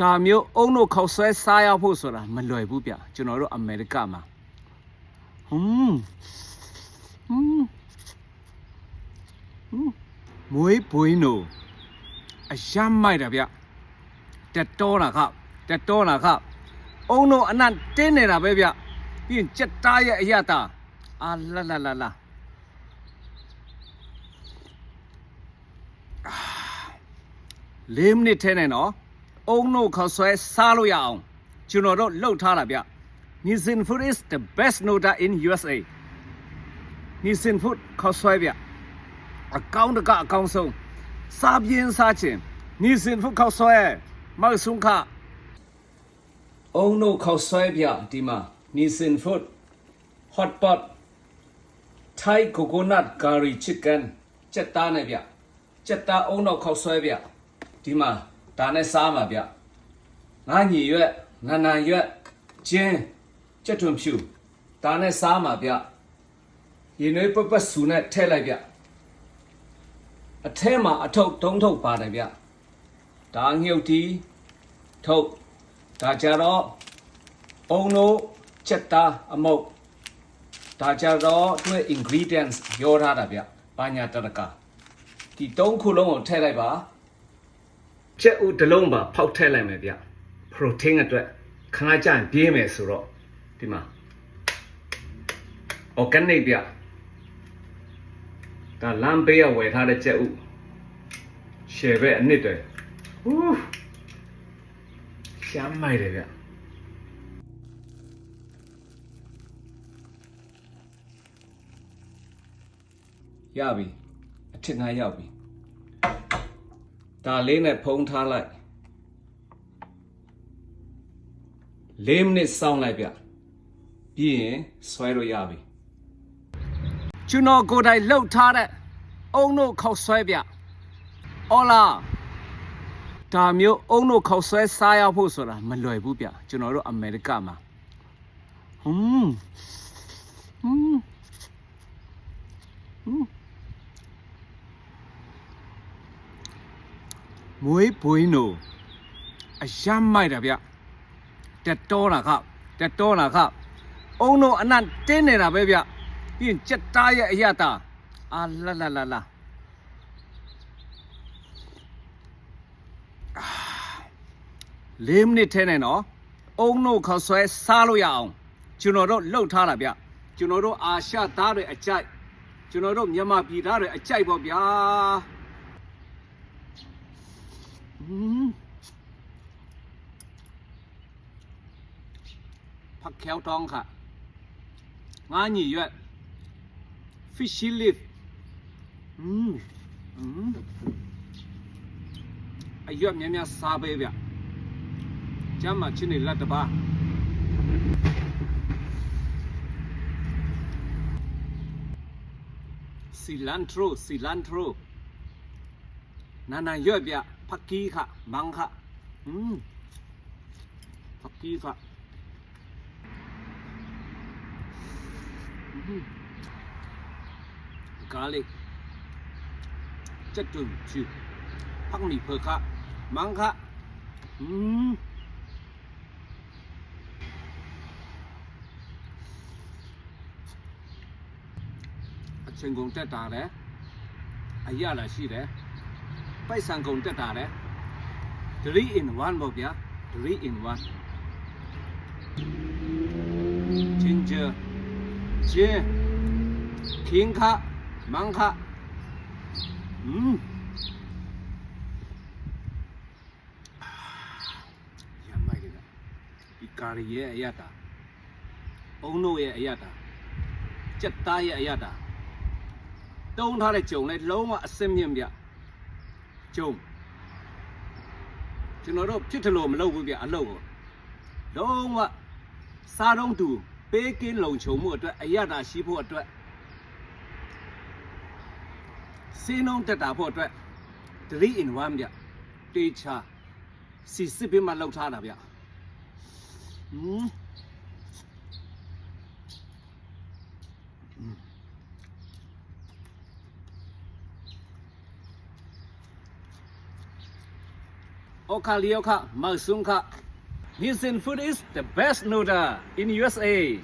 ဒါမျိုးအုံတို့ခောက်ဆွဲစားရဖို့ဆိုတာမလွယ်ဘူးဗျကျွန်တော်တို့အမေရိကမှာဟွန်းဟွန်းဟွန်းမွေးပွေးနိုအရမ်းမိုက်တာဗျတက်တော်တာခတက်တော်တာခအုံတို့အနံ့တင်းနေတာပဲဗျပြီးရင်ကြက်သားရဲ့အရတာအာလာလာလာလာလေးမိနစ်ထဲနဲ့နော် အုံနိုခောက်ဆွဲစားလို့ရအောင်ကျွန်တော်တို့လှုပ်ထားတာဗျ Nissin Food is the best noda in USA Nissin Food ခောက်ဆွဲဗျအကောင့်တကအကောင့်ဆုံးစားပြင်းစားခြင်း Nissin Food ခောက်ဆွဲမောက်ဆုံးခအုံနိုခောက်ဆွဲဗျဒီမှာ Nissin Food hot pot Thai coconut curry chicken စက်သားနဲ့ဗျစက်သားအုံတော့ခောက်ဆွဲဗျဒီမှာ ဒါနဲ့စားမှာဗျငါညီရွက်နန္နရွက်ကျင်းကြက်ထွန်ဖြူဒါနဲ့စားမှာဗျရင်နွေးပပဆူနဲ့ထဲလိုက်ဗျအထဲမှာအထုပ်တုံးထုပ်ပါတယ်ဗျဒါငှုတ်တီထုပ်ဒါကြတော့အုံတို့ချက်သားအမုတ်ဒါကြတော့သူ့ ingredients ပြောထားတာဗျဘာညာတရကဒီတုံးခုလုံးကိုထည့်လိုက်ပါ ကြက်ဥတစ်လုံးပါဖောက်ထည့်လိုက်မယ်ဗျ protein အတွက်ခဏကြာရင်ပြေးမယ်ဆိုတော့ဒီမှာ organic ဗျဒါလမ်းဘေးကဝယ်ထားတဲ့ကြက်ဥရှယ်ပဲအနစ်တယ်ဟူးရှမ်းမိုက်တယ်ဗျရပြီအထစ်ငါရောက်ပြီ ဒါလေးနဲ့ဖုံးထားလိုက်၄မိနစ်စောင့်လိုက်ဗျပြီးရင်ဆွဲလို့ရပြီကျွန်တော်ကိုယ်တိုင်လှုပ်ထားတဲ့အုံတို့ခောက်ဆွဲဗျအော်လာဒါမျိုးအုံတို့ခောက်ဆွဲစားရဖို့ဆိုတာမလွယ်ဘူးဗျကျွန်တော်တို့အမေရိကမှာဟွန်းဟွန်းဟွန်း မွေးပွေးနိုအရမ်းမိုက်တာဗျတက်တော်တာခတက်တော်တာခအုံတို့အနံ့တင်းနေတာပဲဗျပြီးရင်ကြက်သားရဲ့အရတာအာလာလာလာလာအာလေးမိနစ်ထဲနဲ့နော်အုံတို့ခောက်ဆွဲစားလို့ရအောင်ကျွန်တော်တို့လှုပ်ထားတာဗျကျွန်တော်တို့အာရှသားတွေအကြိုက်ကျွန်တော်တို့မြန်မာပြည်သားတွေအကြိုက်ပေါ့ဗျာอืม ผักแควทองค่ะงาหยี่ရွက် fishy leaf อืมอืมအရွက်များများစားပေးဗျကျမ်းမှာချင်းနေလက်တပါစီလန်ထရိုစီလန်ထရိုနာနာရွက်ဗျ ဖတ်ကီးခမန်းခอืมဖတ်ကီးခ garlic chất trùng chư phát mì phơ khá mang khá ừm chân công တက်တာလေအရလာရှိတယ် ပိုက်ဆံကုန်တက်တာလေ3 in 1ပေါ့ဗျာ3 in 1 ginger ဂျင်းခင်းခမန်းခอืมရမ်းမိုက်တယ်ဗျဒီကာရီရဲ့အရတာအုံတို့ရဲ့အရတာကြက်သားရဲ့အရတာတုံးထားတဲ့ဂျုံလဲလုံးဝအစင်မြင့်ဗျ ဂျုံကျွန်တော်တို့ဖြစ်တယ်လို့မလုပ်ဘူးဗျအလုပ်ကိုလုံးဝစားတော့သူပေးကင်းလုံခြုံမှုအတွက်အရတာရှိဖို့အတွက်စင်းလုံးတက်တာဖို့အတွက်3 in 1ဗျတေချာစီစစ်ပြီးမှလောက်ထားတာဗျဟွန်း Oka Lioka Masunka. Nissin Food is the best noodle in USA.